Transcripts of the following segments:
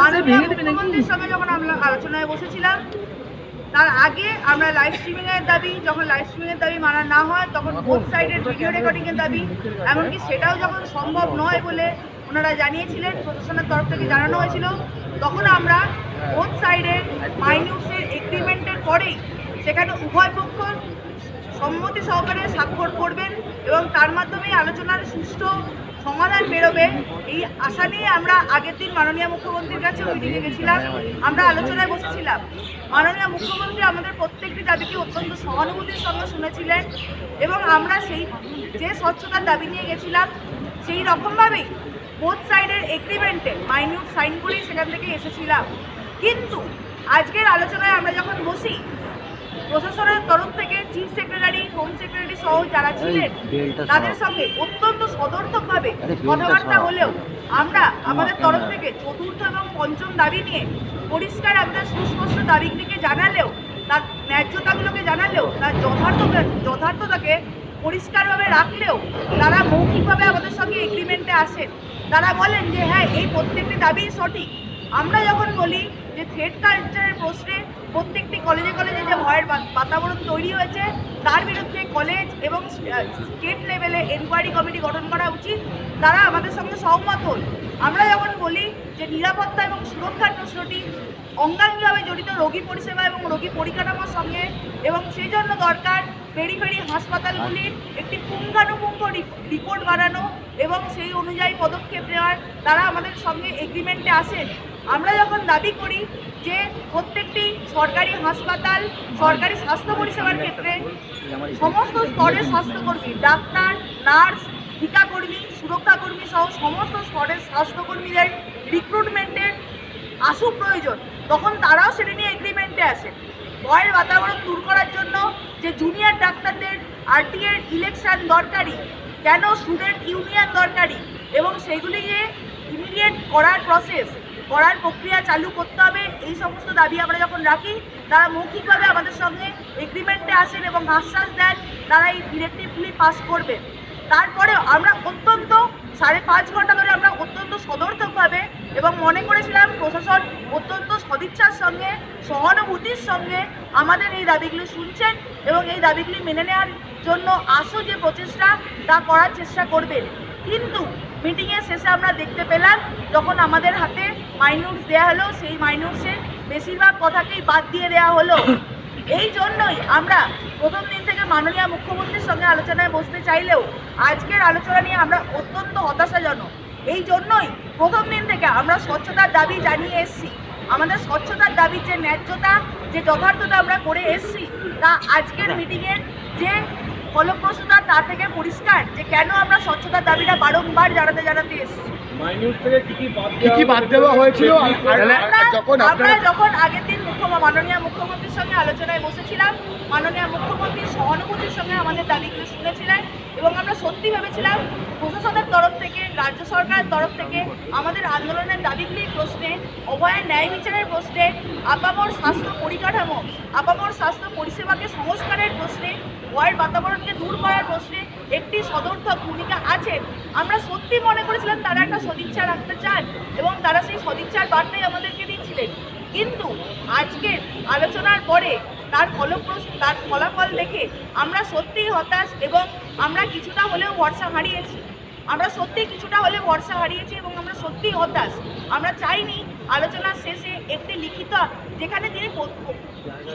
মুখ্যমন্ত্রীর সঙ্গে যখন আমরা আলোচনায় বসেছিলাম তার আগে আমরা লাইভ স্ট্রিমিং এর দাবি যখন লাইভ স্ট্রিমিং এর দাবি মানা না হয় তখন বোথ সাইডের ভিডিও রেকর্ডিং এর দাবি। এমনকি সেটাও যখন সম্ভব নয় বলে ওনারা জানিয়েছিলেন প্রশাসনের তরফ থেকে জানানো হয়েছিল তখন আমরা বোথ সাইডের মাইনিউটসের এগ্রিমেন্টের পরেই সেখানে উভয় পক্ষ সম্মতি সহকারে স্বাক্ষর করবেন এবং তার মাধ্যমে আলোচনার সুষ্ঠু সমাধান বেরোবে, এই আশা নিয়ে আমরা আগের দিন মাননীয় মুখ্যমন্ত্রীর কাছে মিটিংয়ে গেছিলাম। আমরা আলোচনায় বসেছিলাম। মাননীয় মুখ্যমন্ত্রী আমাদের প্রত্যেকটি দাবিকে অত্যন্ত সহানুভূতির সঙ্গে শুনেছিলেন এবং আমরা সেই যে স্বচ্ছতার দাবি নিয়ে গেছিলাম, সেই রকমভাবেই বোথ সাইডের এগ্রিমেন্টে মাইনিউট সাইন করেই সেখান থেকে এসেছিলাম। কিন্তু আজকের আলোচনায় আমরা যখন বসি প্রশাসনের তরফ থেকে চিফ সেক্রেটারি হোম সেক্রেটারি সহ যারা ছিলেন তাদের সঙ্গে অত্যন্ত সদর্থকভাবে কথাবার্তা হলেও আমরা আমাদের তরফ থেকে চতুর্থ এবং পঞ্চম দাবি নিয়ে পরিষ্কার আমাদের সুস্পষ্ট দাবিগুলিকে জানালেও তার ন্যায্যতাগুলোকে জানালেও তার যথার্থ যথার্থতাকে পরিষ্কারভাবে রাখলেও তারা মৌখিকভাবে আমাদের সঙ্গে এগ্রিমেন্টে আসেন। তারা বলেন যে হ্যাঁ এই প্রত্যেকটি দাবি সঠিক। আমরা যখন বলি যে থ্রেড কালচারের প্রশ্নে প্রত্যেকটি কলেজে কলেজে যে ভয়ের বাতাবরণ তৈরি হয়েছে, তার বিরুদ্ধে কলেজ এবং স্টেট লেভেলে এনকোয়ারি কমিটি গঠন করা উচিত। তারা আমাদের সঙ্গে সহমত হন। আমরা যখন বলি যে নিরাপত্তা এবং সুরক্ষার প্রশ্নটি অঙ্গাঙ্গিভাবে জড়িত রোগী পরিষেবা এবং রোগী পরিকাঠামোর সঙ্গে এবং সেই জন্য দরকার পেরি পেরি হাসপাতালগুলির একটি পুঙ্খানুপুঙ্খ রিপোর্ট বানানো এবং সেই অনুযায়ী পদক্ষেপ নেওয়ার। তারা আমাদের সঙ্গে এগ্রিমেন্টে আসেন। আমরা যখন দাবি করি যে প্রত্যেকটি সরকারি হাসপাতাল, সরকারি স্বাস্থ্য পরিষেবার ক্ষেত্রে সমস্ত স্তরের স্বাস্থ্যকর্মী, ডাক্তার, নার্স টিকাকর্মী সুরক্ষাকর্মী সহ সমস্ত স্তরের স্বাস্থ্যকর্মীদের রিক্রুটমেন্টের আশু প্রয়োজন, তখন তারাও সেটা নিয়ে এগ্রিমেন্টে আসে। ভয়ের বাতাবরণ দূর করার জন্য যে জুনিয়র ডাক্তারদের আরটিএর ইলেকশন দরকারি, কেন স্টুডেন্ট ইউনিয়ন দরকারি, এবং সেগুলি সেগুলিকে ইমিডিয়েট করার প্রসেস করার প্রক্রিয়া চালু করতে হবে। এই সমস্ত দাবি আমরা যখন রাখি, তারা মৌখিকভাবে আমাদের সঙ্গে এগ্রিমেন্টে আসেন এবং আশ্বাস দেন, তারা এই ডিরেক্টিভগুলি পাস করবেন তারপরে আমরা অত্যন্ত, সাড়ে পাঁচ ঘণ্টা ধরে আমরা অত্যন্ত সদর্থকভাবে এবং মনে করেছিলাম প্রশাসন অত্যন্ত সদিচ্ছার সঙ্গে, সহানুভূতির সঙ্গে আমাদের এই দাবিগুলি শুনছেন এবং এই দাবিগুলি মেনে নেওয়ার জন্য আশু যে প্রচেষ্টা, তা করার চেষ্টা করবেন। কিন্তু মিটিংয়ের শেষে আমরা দেখতে পেলাম, যখন আমাদের হাতে মাইনুটস দেওয়া হলো, সেই মাইনুটসের বেশিরভাগ কথাকেই বাদ দিয়ে দেওয়া হলো। এই জন্যই আমরা প্রথম দিন থেকে মাননীয় মুখ্যমন্ত্রীর সঙ্গে আলোচনায় বসতে চাইলেও আজকের আলোচনা নিয়ে আমরা অত্যন্ত হতাশাজনক। এই জন্যই প্রথম দিন থেকে আমরা স্বচ্ছতার দাবি জানিয়ে এসেছি। আমাদের স্বচ্ছতার দাবির যে ন্যায্যতা, যে যথার্থতা আমরা করে এসেছি, তা আজকের মিটিংয়ের যে ফলপ্রসূতা তা থেকে পরিষ্কার যে কেন আমরা স্বচ্ছতার দাবিটা বারংবার জানাতে জানাতে এসেছি। আমরা যখন আগের দিন মুখ্য মাননীয় মুখ্যমন্ত্রীর সঙ্গে আলোচনায় বসেছিলাম। মাননীয় মুখ্যমন্ত্রীর সহানুভূতির সঙ্গে আমাদের দাবিগুলো শুনেছিলেন এবং আমরা সত্যি ভেবেছিলাম প্রশাসনের তরফ থেকে, রাজ্য সরকারের তরফ থেকে আমাদের আন্দোলনের দাবিগুলির প্রশ্নে, অভয়ের ন্যায় বিচারের প্রশ্নে, আপামর স্বাস্থ্য পরিকাঠামো, আপামর স্বাস্থ্য পরিষেবাকে সংস্কারের প্রশ্নে ভয়ের বাতাবরণকে দূর করার প্রশ্নে একটি সদর্থক ভূমিকা আছে। আমরা সত্যি মনে করেছিলাম তারা একটা সদিচ্ছা রাখতে চান এবং তারা সেই সদিচ্ছার বার্তাই আমাদেরকে দিচ্ছিলেন। কিন্তু আজকে আলোচনার পরে তার ফলপ্রস, তার ফলাফল দেখে আমরা সত্যিই হতাশ এবং আমরা কিছুটা হলেও ভরসা হারিয়েছি। আমরা সত্যি কিছুটা হলেও ভরসা হারিয়েছি এবং আমরা সত্যিই হতাশ। আমরা চাইনি আলোচনার শেষে একটি লিখিত, যেখানে তিনি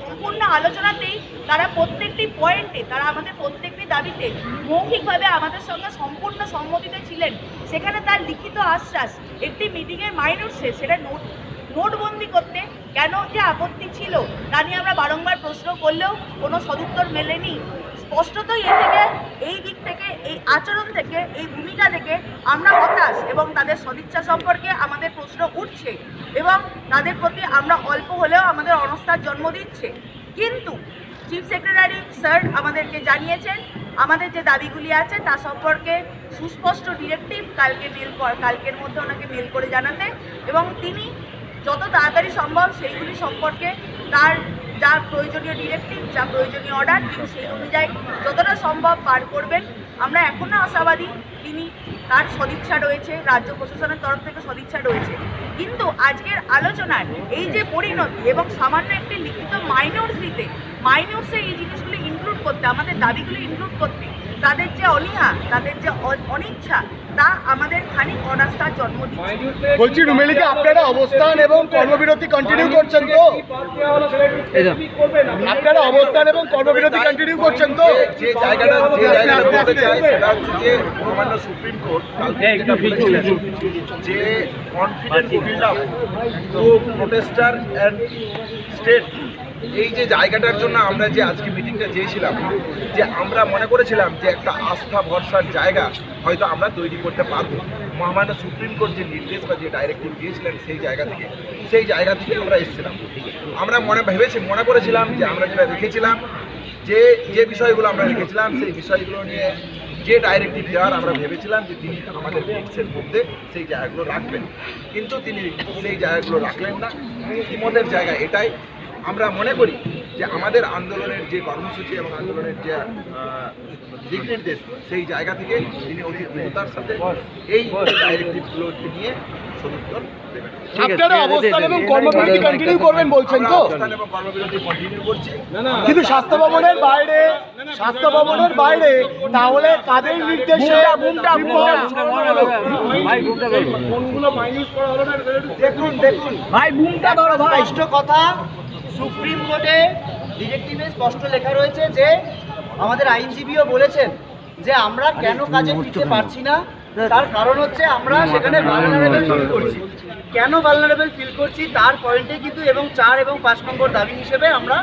সম্পূর্ণ আলোচনাতেই তারা প্রত্যেকটি পয়েন্টে, তারা আমাদের প্রত্যেকটি দাবিতে মৌখিকভাবে আমাদের সঙ্গে সম্পূর্ণ সম্মতিতে ছিলেন। সেখানে তার লিখিত আশ্বাস, একটি মিটিংয়ের মাইনুটসে সেটা নোট নোটবন্দি করতে কেন যে আপত্তি ছিল তা নিয়ে আমরা বারংবার প্রশ্ন করলেও কোনো সদুত্তর মেলেনি। স্পষ্টতই এ থেকে, এই দিক থেকে, এই আচরণ থেকে, এই ভূমিকা থেকে আমরা হতাশ এবং তাদের সদিচ্ছা সম্পর্কে আমাদের প্রশ্ন উঠছে এবং তাদের প্রতি আমরা অল্প হলেও আমাদের অনস্থার জন্ম দিচ্ছে। কিন্তু চিফ সেক্রেটারি স্যার আমাদেরকে জানিয়েছেন, আমাদের যে দাবিগুলি আছে তা সম্পর্কে সুস্পষ্ট ডিরেক্টিভ কালকে মেল কালকের মধ্যে ওনাকে মেল করে জানাতে এবং তিনি যত তাড়াতাড়ি সম্ভব সেইগুলি সম্পর্কে তার যা প্রয়োজনীয় ডিরেক্টিভ যা প্রয়োজনীয় অর্ডার তিনি সেই অনুযায়ী যতটা সম্ভব পার করবেন। আমরা এখনও আশাবাদী তিনি তার সদিচ্ছা রয়েছে, রাজ্য প্রশাসনের তরফ থেকে সদিচ্ছা রয়েছে। কিন্তু আজকের আলোচনায় এই যে পরিণতি এবং সামান্য একটি লিখিত মাইনর্স দিতে মাইনর্সে এই জিনিসগুলো ইনক্লুড করতে, আমাদের দাবিগুলো ইনক্লুড করতে, তাদের যে অনীহা, তাদের যে অনিচ্ছা তা আমাদের খানিক অনাস্থার জন্ম দিচ্ছে। বলছি রুমেলিকে আপনারা অবস্থান এবং কর্মবিরতি কন্টিনিউ করছেন তো? আপনারা অবস্থান এবং কর্মবিরতি কন্টিনিউ করছেন তো? যে জায়গাটা যে জায়গাটা বলতে চাই সেটা হচ্ছে যে মহামান্য সুপ্রিম কোর্ট বলেছিলেন যে confidence build up to protester and state এই যে জায়গাটার জন্য আমরা যে আজকে মিটিংটা চেয়েছিলাম, যে আমরা মনে করেছিলাম যে একটা আস্থা ভরসার জায়গা হয়তো আমরা তৈরি করতে পারব। মহামান্য সুপ্রিম কোর্ট যে নির্দেশ বা যে ডাইরেক্টিভ দিয়েছিলেন সেই জায়গা থেকে, সেই জায়গা থেকে আমরা এসেছিলাম। আমরা মনে ভেবেছি, মনে করেছিলাম যে আমরা যেটা রেখেছিলাম, যে যে বিষয়গুলো আমরা রেখেছিলাম, সেই বিষয়গুলো নিয়ে যে ডাইরেক্টিভ দেওয়ার আমরা ভেবেছিলাম যে তিনি আমাদের মিক্সের মধ্যে সেই জায়গাগুলো রাখবেন। কিন্তু তিনি সেই জায়গাগুলো রাখলেন না। বিমতের জায়গা এটাই। আমরা মনে করি যে আমাদের আন্দোলনের যে কর্মসূচি এবং আন্দোলনের যে দিক নির্দেশ সেই জায়গা থেকে তিনি অতি দ্রুততার সাথে এই ডাইরেক্টিভগুলোকে নিয়ে সদুত্তর দেবেন আপনারা অবস্থান এবং কর্মবিরতি কন্টিনিউ করবেন বলছেন তো অবস্থান এবং কর্মবিরতি কন্টিনিউ করছি কিন্তু স্বাস্থ্য ভবনের বাইরে স্বাস্থ্য ভবনের বাইরে তাহলে কাদের নির্দেশে দেখুন দেখুন ভাই বুমটা ধরো ভাই কথা সুপ্রিম কোর্টে ডিরেক্টিভে স্পষ্ট লেখা রয়েছে যে আমাদের আইনজীবীও বলেছেন যে আমরা কেন কাজে ফিরতে পারছি না। তার কারণ হচ্ছে আমরা সেখানে ভালনারেবল ফিল করছি। কেন? ভালনারেবল ফিল করছি? তার পয়েন্টে কিন্তু এবং চার এবং পাঁচ নম্বর দাবি হিসেবে আমরা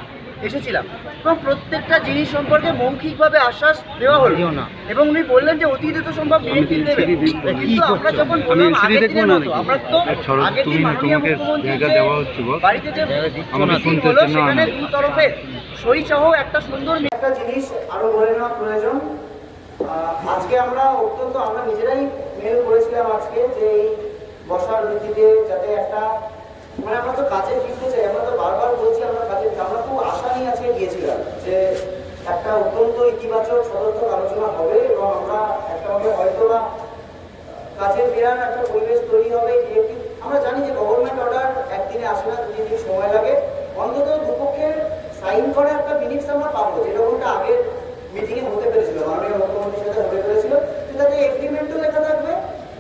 এসেছিলাম। এবং প্রত্যেকটা জিনিস সম্পর্কে মৌখিকভাবে আশ্বাস দেওয়া হলো। এবং উনি বললেন যে অতি তো সম্ভব দেবে। কিন্তু আমরা যখন বললাম আগের দিনের মতো আমরা তো আগের দিন মাননীয় মুখ্যমন্ত্রী বাড়িতে যে মিটিং হলো সেখানে দু তরফে সই সহ একটা সুন্দর একটা জিনিস আরও বলে নেওয়া প্রয়োজন। আজকে আমরা অত্যন্ত আমরা নিজেরাই মেল করেছিলাম আজকে যে এই বসার ভিত্তিতে যাতে একটা মানে আমরা তো কাজে ফিরতে চাই, আমরা তো বারবার বলছি আমরা কাজে আমরা খুব আশা নিয়ে আজকে গিয়েছিলাম যে একটা অত্যন্ত ইতিবাচক সদর্থক আলোচনা হবে এবং আমরা একটা হয়তো বা কাজে ফেরার একটা পরিবেশ তৈরি হবে। আমরা জানি যে গভর্নমেন্ট অর্ডার একদিনে আসে না, দুদিন দিন সময় লাগে। অন্তত দুপক্ষের সাইন করা একটা মিনিটস আমরা পাবো, যেরকমটা আগের মিটিংয়ে হতে পেরেছিল, মাননীয় মুখ্যমন্ত্রীর সাথে হতে পেরেছিল। সেটাতে এগ্রিমেন্টও লেখা থাকবে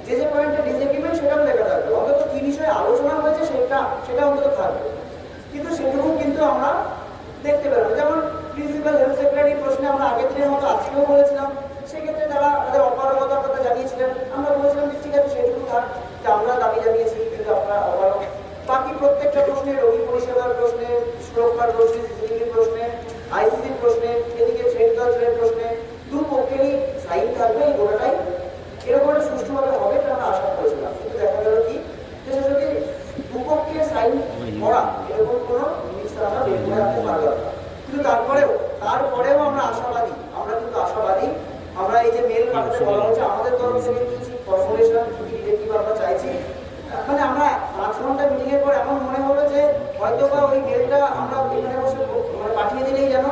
যে যে পয়েন্টে ডিসএগ্রিমেন্ট সেটাও লেখা থাকবে অন্তত কি বিষয়ে আলোচনা হয়েছে সেটা অন্তত থাকবে কিন্তু সেটুকু কিন্তু আমরা দেখতে পেলাম যেমন প্রিন্সিপাল হেলথ সেক্রেটারি প্রশ্নে আমরা আগের দিনের মতো আজকেও বলেছিলাম, সেক্ষেত্রে তারা তাদের অপারগতার কথা জানিয়েছিলেন। আমরা বলেছিলাম যে ঠিক আছে, সেটুকু থাক, যে আমরা দাবি জানিয়েছি, কিন্তু আপনারা অপারগ বাকি প্রত্যেকটা প্রশ্নে, রোগী পরিষেবার প্রশ্নে, সুরক্ষার প্রশ্নে সিসিটিভির প্রশ্নে আইসিসির প্রশ্নে, এদিকে সেন্ট্রাল জেলের প্রশ্নে দু পক্ষেরই সাইন থাকবে, এই গোটাটাই এরকম সুষ্ঠুভাবে হবে, এটা আমরা আশা করেছিলাম। কিন্তু দেখা গেল কি এরকম কোনো কিন্তু তারপরেও তারপরেও আমরা আশাবাদী, আমরা কিন্তু আশাবাদী। আমরা এই যে মেল হচ্ছে আমাদের আমরা চাইছি? মানে আমরা পর এমন মনে হলো যে হয়তো বা ওই মেলটা আমরা মানে পাঠিয়ে দিলেই যেন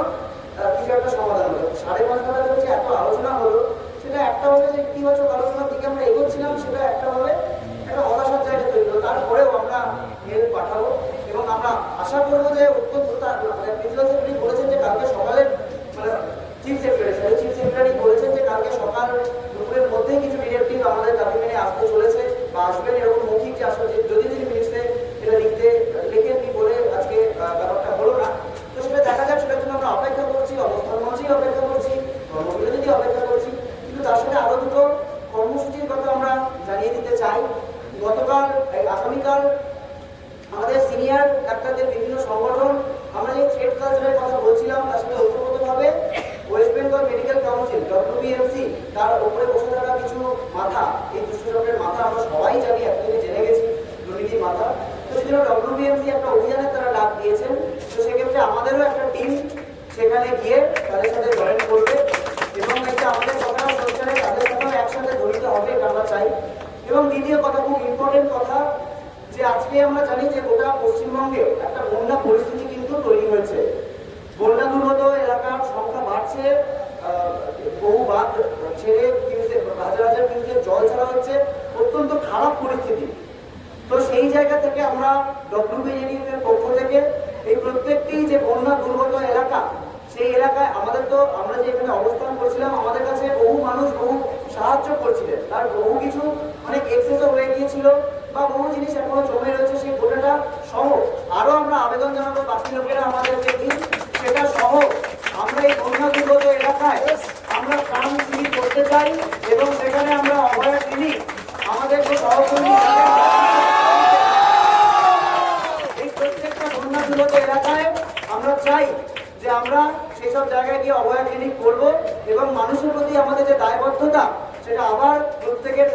কিছু একটা সমাধান হলো। সাড়ে আলোচনা হলো, সেটা একটা ভাবে যে আলোচনার দিকে আমরা এগোচ্ছিলাম, সেটা একটা ভাবে একটা হতাশার জায়গা তৈরি হলো তারপরেও আমরা মেল পাঠাবো এবং আশা যে অত্যন্ত তার মানে প্রিন্সিপাল সেক্রেটারি বলেছেন যে কালকে সকালে মানে চিফ সেক্রেটারি চিফ সেক্রেটারি বলেছেন যে কালকে সকাল দুপুরের মধ্যেই কিছু ডিরেক্টিভ আমাদের দাবি মেনে আসতে চলেছে বা আসবেন এরকম মৌখিক যে আসবে যে যদি তিনি মিনিটসে এটা লিখতে লেখেননি বলে আজকে আহ, ব্যাপারটা হলো না তো সেটা দেখা যাক সেটার জন্য আমরা অপেক্ষা করছি অবস্থান মঞ্চেই অপেক্ষা করছি কর্মবিরতি অপেক্ষা করছি কিন্তু তার সাথে আরও দুটো কর্মসূচির কথা আমরা জানিয়ে দিতে চাই গতকাল এই আগামীকাল আমাদের সিনিয়র ডাক্তারদের বিভিন্ন সংগঠন আমরা যে থ্রেড কালচারের কথা বলছিলাম তার সাথে ওতপ্রোতভাবে West Bengal medical council WBMC তার উপরে বসে থাকা কিছু মাথা, এই দুষ্কৃতকের মাথা আমরা সবাই জানি এতদিনে জেনে গেছি, দুর্নীতির মাথা। তো সেজন্য ডব্লিউবিএমসি একটা অভিযানের তারা ডাক দিয়েছেন। তো সেক্ষেত্রে আমাদেরও একটা টিম সেখানে গিয়ে তাদের সাথে জয়েন করবে এবং এটা আমাদের সরকার সরকারে তাদের সাথেও একসাথে জড়িত হবে আমরা চাই। এবং দ্বিতীয় কথা, খুব ইম্পর্টেন্ট কথা, যে আজকে আমরা জানি যে গোটা পশ্চিমবঙ্গে একটা বন্যা পরিস্থিতি কিন্তু তৈরি হয়েছে। বন্যা দুর্গত এলাকার সংখ্যা বাড়ছে বহু বাঁধ ছেড়ে ফিউজে হাজার হাজার মিনিটের জল ছাড়া হচ্ছে, অত্যন্ত খারাপ পরিস্থিতি। তো সেই জায়গা থেকে আমরা ডব্লিউবিএনএফ এর পক্ষ থেকে এই প্রত্যেকটি যে বন্যা দুর্গত এলাকা, সেই এলাকায় আমাদের তো, আমরা যে এখানে অবস্থান করছিলাম, আমাদের কাছে বহু মানুষ বহু সাহায্য করছিলেন। তার বহু কিছু অনেক এক্সেসও হয়ে গিয়েছিল বা বহু জিনিস এখনও জমে রয়েছে, সেই গোটাটা সহ। আরও আমরা আবেদন জানাব বাকি লোকেরা আমাদেরকে দিন। সেটা সহ আমরা এই বন্যা দুর্গত এলাকায় আমরা প্রাণ চাই এবং সেখানে আমরা অভয়া ক্লিনিক আমাদের যে সহকর্মী এই প্রত্যেকটা বন্যা দুর্গত এলাকায় আমরা চাই যে আমরা সেসব জায়গায় গিয়ে অভয়া ক্লিনিক করব এবং মানুষের প্রতি আমাদের যে দায়বদ্ধতা, সেটা আবার প্রত্যেকের